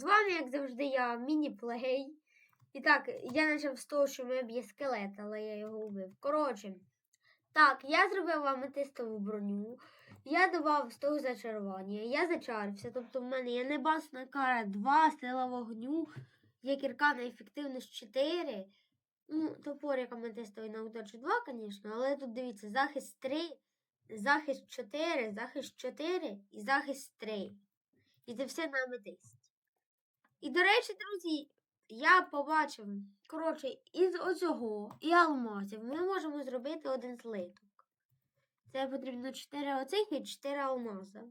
з вами, як завжди, я міні-плей. І так, я почав з того, що мене б'є скелет, але я його вбив. Коротше, так, я зробив аметистову броню. Я давав з того зачарування. Я зачарився. Тобто в мене є небасна кара 2, сила вогню, є кірка на ефективність 4. Ну, топор як аметистовий на удачу 2, звісно, але тут дивіться, захист 3, захист 4, захист 4 і захист 3. І це все на аметист. І, до речі, друзі, я побачив, коротше, із оцього і алмазів ми можемо зробити один слиток. Це потрібно 4 оцих і 4 алмаза.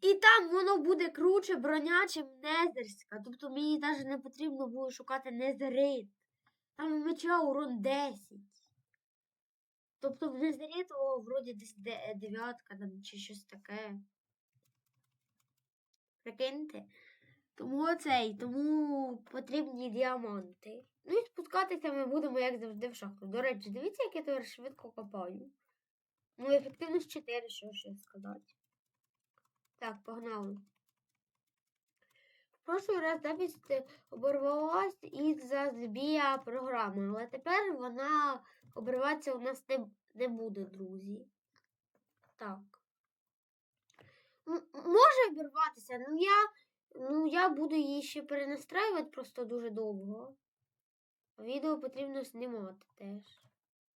І там воно буде круче броня, чим незерська. Тобто мені навіть не потрібно буде шукати незерит. Там меча урон 10. Тобто в незериту вроді десь де- дев'ятка чи щось таке. Прикиньте. Тому оцей, тому потрібні діаманти. Ну і спускатися ми будемо, як завжди, в шахту. До речі, дивіться, як я тепер швидко копаю. Ну, ефективність 4, що ще сказати. Так, погнали. В прошлий раз запись оборвалась із-за збія програми, але тепер вона обриватися у нас не, не буде, друзі. Так. М- може обірватися, ну я, ну я буду її ще перенастраювати просто дуже довго. Відео потрібно знімати теж.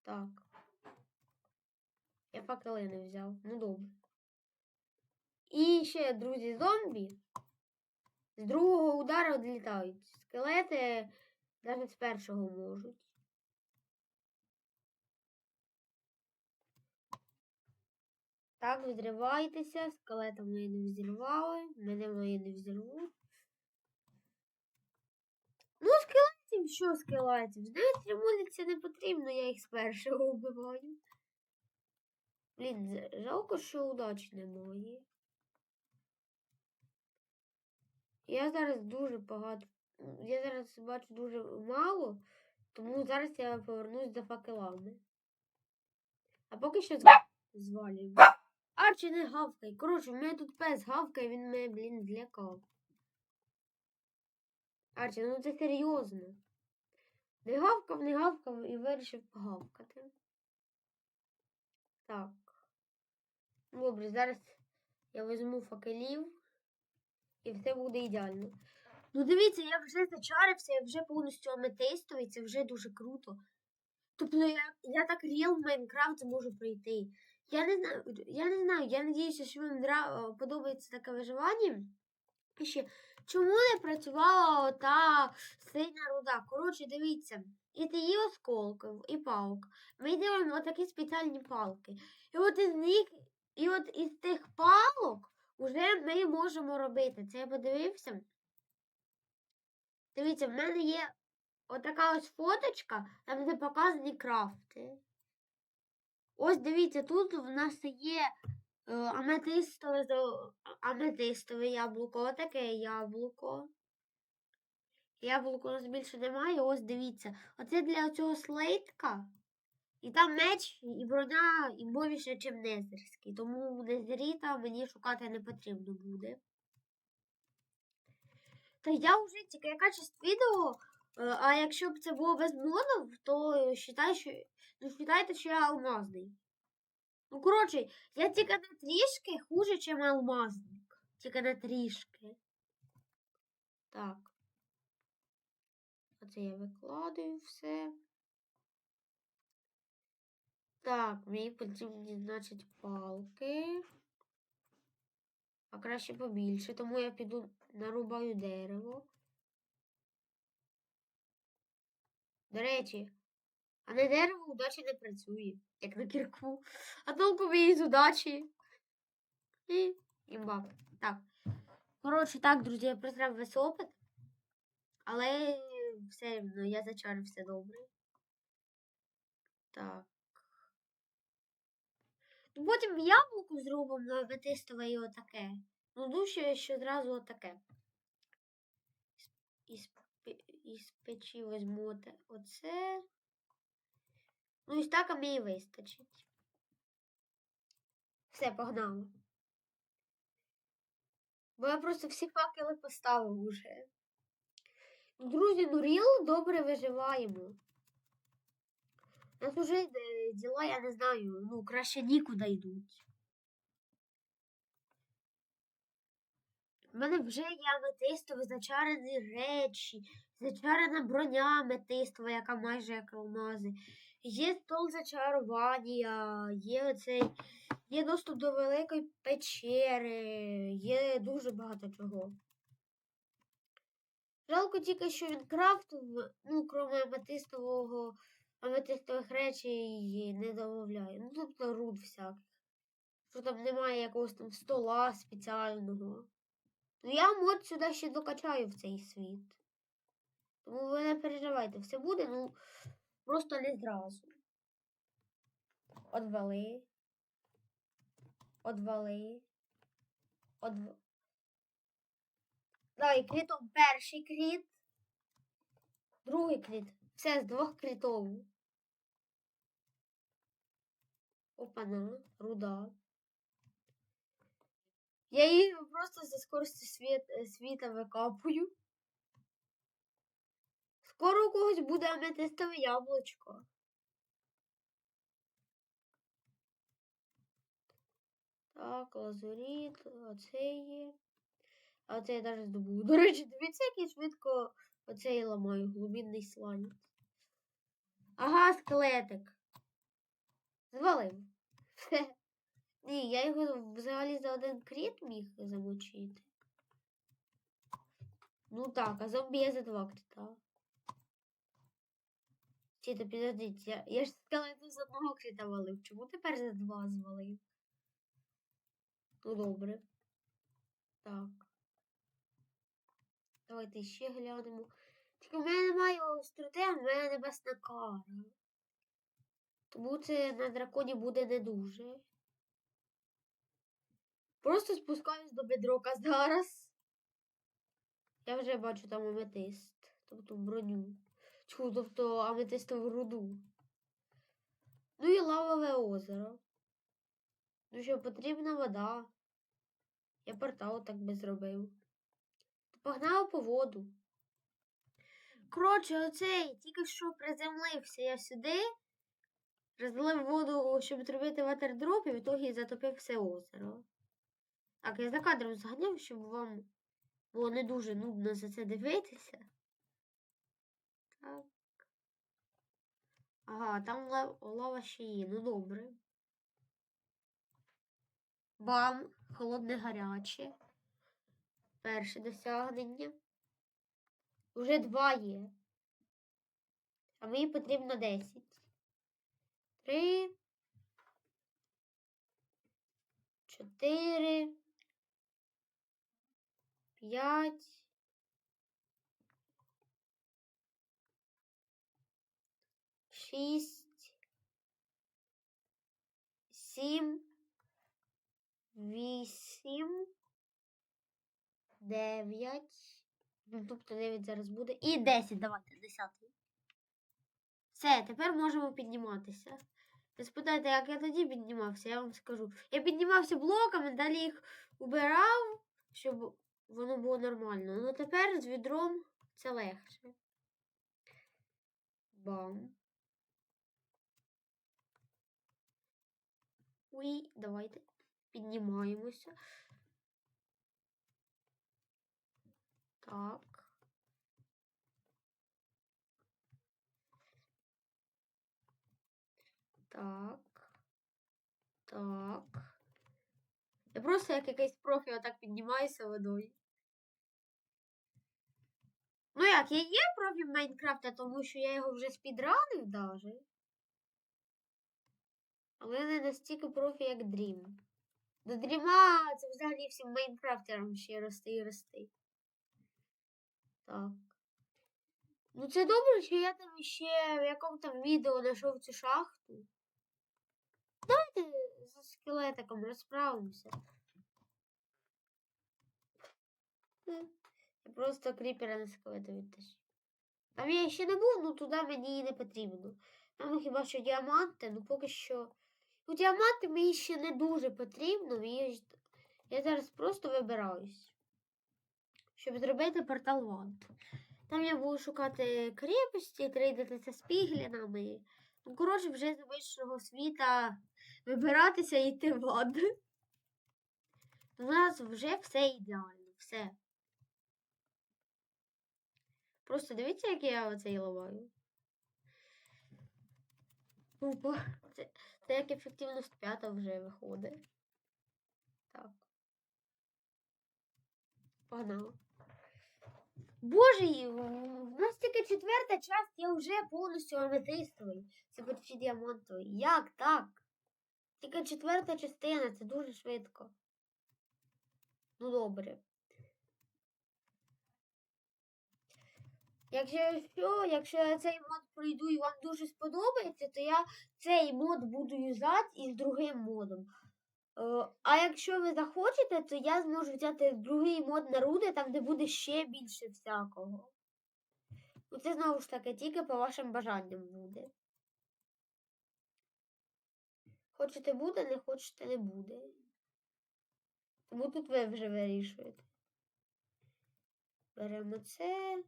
Так. Я факели не взяв. Ну добре. І ще, друзі, зомбі. З другого удару відлітають. Скелети навіть з першого можуть. Так, взривайтеся, скелета мої не взірвали, мене мої не взірвуть. Ну, скелетів, що скелетів? Знаєте, ремонтиться не потрібно, я їх з першого вбиваю. Блін, жалко, що удачі немає. Я зараз дуже багато. Я зараз бачу дуже мало, тому зараз я повернусь за факелами. А поки що зв... звалюємо. Арчі не гавкай. Коротше, в мене тут пес гавкає, він мене, блін, злякав. Арчі, ну це серйозно. Не гавкав, не гавкав і вирішив погавкати. Так. Добре, зараз я візьму факелів і все буде ідеально. Ну, дивіться, я вже зачарився, я вже повністю аметистовий, це вже дуже круто. Тобто я, я так ріл в Майнкрафт можу пройти. Я не знаю, я не знаю, я надіюся, що вам подобається таке виживання. І ще, чому не працювала та синя руда? Коротше, дивіться, і ті осколків, і палок. Ми робимо такі спеціальні палки. І от із них, і от із тих палок вже ми можемо робити. Це я подивився. Дивіться, в мене є отака ось фоточка, там де показані крафти. Ось дивіться, тут в нас є е, аметистове, аметистове яблуко, отаке яблуко. Яблуко у нас більше немає. Ось дивіться. Оце для цього слейтка. І там меч, і броня, і більше, ніж незерський. Тому незеріта мені шукати не потрібно буде. Та я вже тільки яка часть відео, а якщо б це було без модів, то вважай, що, ну, вважайте, що я алмазний. Ну, коротше, я тільки на трішки хуже, ніж алмазник. Тільки на трішки. Так. Оце я викладаю все. Так, мені потрібні, значить, палки. А краще побільше, тому я піду нарубаю дерево. До речі, а на дерево удачі не працює, як на кірку. А толку її з удачі. І імба. Так. Коротше, так, друзі, я прозрав весь опит. Але все рівно я зачарив все добре. Так. Ну, Потім яблуко зробимо на аметистове і отаке. Ну, душе, що одразу отаке. Пе- із печі візьму оце. Ну, і так мені вистачить. Все, погнали. Бо я просто всі факели поставив уже. Друзі, ну ріл добре виживаємо. У нас уже діла, я не знаю, ну, краще нікуди йдуть. У мене вже є аметистові зачарені речі, зачарена броня аметистова, яка майже як алмази. Є стол зачарування, є оцей, є доступ до великої печери, є дуже багато чого. Жалко тільки, що він крафтов, ну, крім аметистового, аметистових речей не додає. Ну, тобто руд всяких. Що там немає якогось там стола спеціального. Ну, я мод сюди ще докачаю в цей світ. Тому ви не переживайте, все буде, ну просто не зразу. Одвали. Одвали. Одв... Давай, крітом перший кріт. Другий кріт. Все з двох крітов. Опана, руда. Я її просто за е, світа викапую. Скоро у когось буде аметистове яблучко. Так, лазуріт, оцей є. А оцей я навіть здобув. До речі, дивіться, як я швидко оцей ламаю, глубинний сланець. Ага, скелетик. Звалив. Ні, я його взагалі за один кріт міг замочити. Ну так, а зомбі я за два кріта. Чи то підождіть, я, я ж скелету з одного кріта валив. Чому тепер за два звалив? Ну добре. Так. Давайте ще глянемо. Тільки в мене немає остроти, а в мене небесна кара. Тому це на драконі буде не дуже. Просто спускаюсь до бедрока зараз. Я вже бачу там аметист, тобто броню. Чу, тобто аметистову руду. Ну і лавове озеро. Ну що, потрібна вода. Я портал так би зробив. Погнав по воду. Коротше, оцей тільки що приземлився я сюди. Розлив воду, щоб зробити ватердроп, і в ітогі затопив все озеро. Так, я за кадром зганяв, щоб вам було не дуже нудно за це дивитися. Так. Ага, там лава ще є. Ну добре. Бам! Холодне гаряче. Перше досягнення. Уже два є. А мені потрібно 10. Три. Чотири. П'ять. Шість. Сім. Вісім. Дев'ять. Ну, тобто 9 зараз буде. І 10, давайте, 10. Все, тепер можемо підніматися. Ви спитаєте, як я тоді піднімався, я вам скажу. Я піднімався блоками, далі їх убирав, щоб воно було нормально. Ну тепер з відром це легше. Бам. Уй, давайте. Піднімаємося. Так. Так. Так. Я просто як якийсь профі отак піднімаюся водою. Ну як, я є профі Майнкрафта, тому що я його вже спідранив даже. Але не настільки профі, як Dream. До Дріма це взагалі всім Майнкрафтерам ще рости і рости. Так. Ну це добре, що я там ще в якому там відео знайшов цю шахту. Давайте за скелетиком розправимося. Я просто кріпера на скелета відтащу. Там я ще не був, ну туди мені і не потрібно. Там хіба що діаманти, ну поки що. Ну, діаманти мені ще не дуже потрібно. мені Я зараз просто вибираюсь. щоб зробити портал Вант. Там я буду шукати кріпості, трейдитися з піглінами. Ну, коротше, вже з вищого світа вибиратися і йти в ад. У нас вже все ідеально, все. Просто дивіться, як я оцей. Тупо. Це, це як ефективність п'ята вже виходить. Так. Погнали. Боже, в нас тільки четверта часть, я вже повністю аметистовий. Це почти діамантовий. Як так? Тільки четверта частина, це дуже швидко. Ну добре. Якщо що, якщо я цей мод пройду і вам дуже сподобається, то я цей мод буду юзати із другим модом. Е, А якщо ви захочете, то я зможу взяти другий мод на руди, там де буде ще більше всякого. Ну, це знову ж таки тільки по вашим бажанням буде. Хочете буде, не хочете не буде. Тому тут ви вже вирішуєте. Беремо це.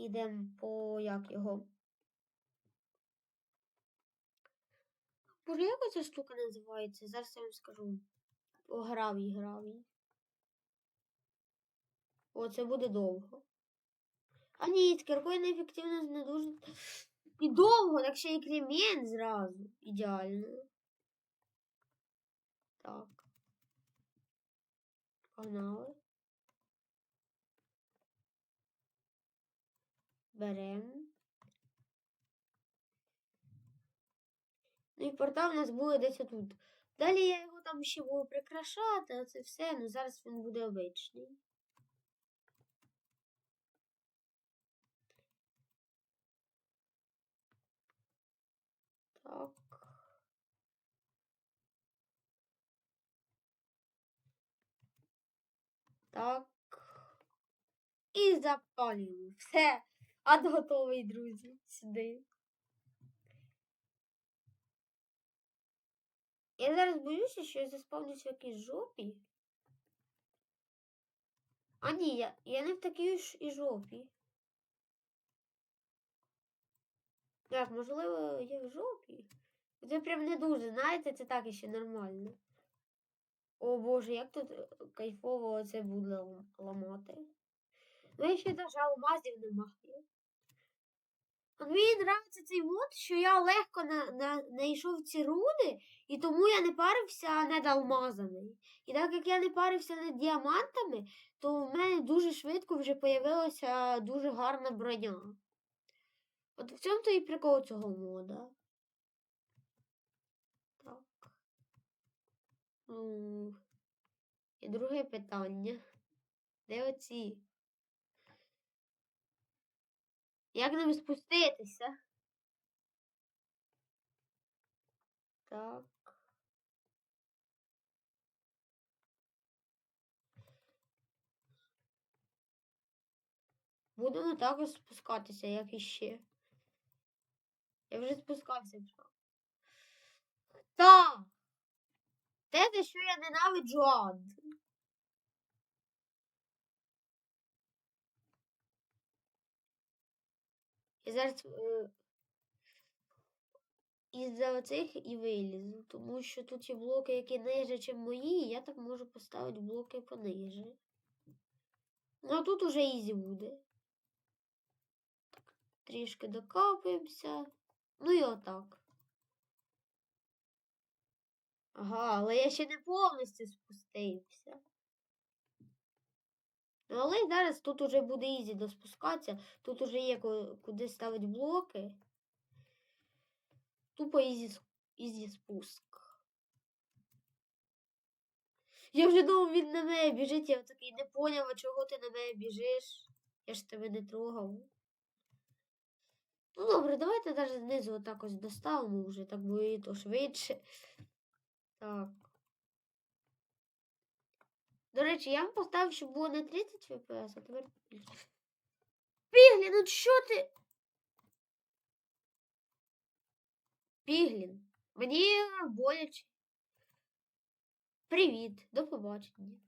Ідемо по як його. Боже, як ця штука називається? Зараз я вам скажу. О, гравій, гравій. О, це буде довго. А ні, кіркою неефективність не дуже. І довго, так ще і кремінь зразу. Ідеально. Так. Погнали. Беремо. Ну і портал у нас буде десь тут. Далі я його там ще буду прикрашати, а це все, ну зараз він буде обичний. Так. Так. І запалюємо. Все. Ад готовий, друзі. Сюди. Я зараз боюся, що я заспавнюсь в якійсь жопі. А ні, я, я не в такій ж і жопі. Так, можливо, я в жопі. Це прям не дуже, знаєте, це так іще нормально. О боже, як тут е, кайфово це буде ламати. Ну, ще навіть алмазів немає. Мені подобається цей мод, що я легко на, на, знайшов ці руди, і тому я не парився над алмазами. І так як я не парився над діамантами, то в мене дуже швидко вже появилася дуже гарна броня. От в цьому то і прикол цього мода. Так. І друге питання. Де оці? Як нам спуститися? Так. Будемо також спускатися, як іще. Я вже спускався. Так. Те, що я ненавиджу ад. І зараз е, із-за оцих і вилізу, тому що тут є блоки, які ниже, ніж мої, і я так можу поставити блоки пониже. Ну а тут уже ізі буде. Так, трішки докапуємося. Ну і отак. Ага, але я ще не повністю спустився. Ну, але зараз тут уже буде ізі доспускатися. Тут уже є куди ставити блоки. Тупо ізі, ізі спуск. Я вже думав, він на мене біжить, я такий не поняв, а чого ти на мене біжиш. Я ж тебе не трогав. Ну добре, давайте навіть знизу отак ось доставимо вже, так буде то швидше. Так. До речі, я вам поставив, щоб було не 30 FPS, а тепер. Піглін, ну що ти? Піглін, мені боляче. Привіт, до побачення.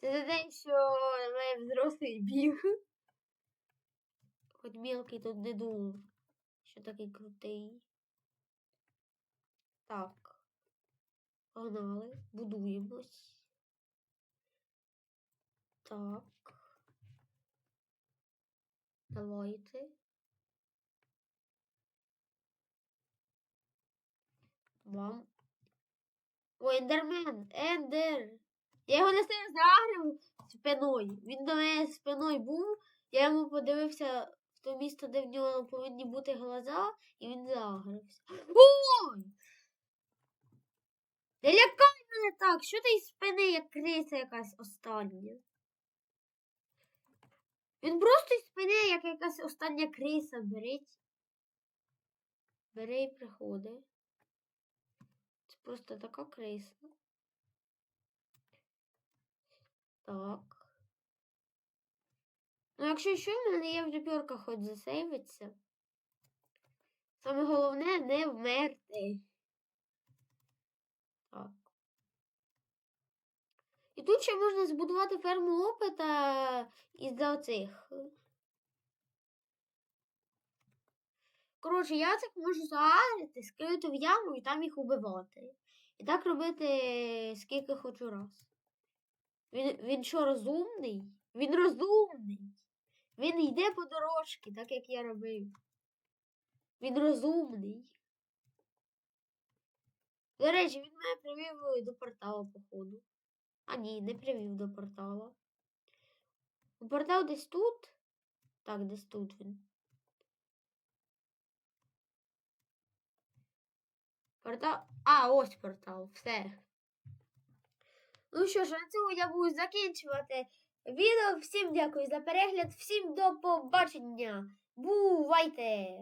Це за те, що мене взрослий біг. Хоч мілкий тут не думав, що такий крутий. Так. Погнали. Будуємось. Так. Давайте. Вам. Ой, ендермен! Ендер! Я його не сильно загрив спиною. Він до мене спиною був. Я йому подивився в то місто, де в нього повинні бути глаза, і він загрився. Ой! Не лякай мене так! Що ти із спини, як криса якась остання? Він просто із спини, як якась остання криса беріть. Бере і приходить. Це просто така криса. Так. Ну, якщо що, в мене є вже пірка хоч засейвиться. Саме головне не вмерти. Так. І тут ще можна збудувати ферму опита із-за оцих. Коротше, я цих можу заарити, скинути в яму і там їх убивати. І так робити скільки хочу раз. Він, він що, розумний? Він розумний. Він йде по дорожці, так як я робив. Він розумний. До речі, він мене привів до портала, походу. А ні, не привів до портала. Портал десь тут? Так, десь тут він. Портал. А, ось портал. Все. Ну що ж, на цьому я буду закінчувати відео. Всім дякую за перегляд, всім до побачення. Бувайте!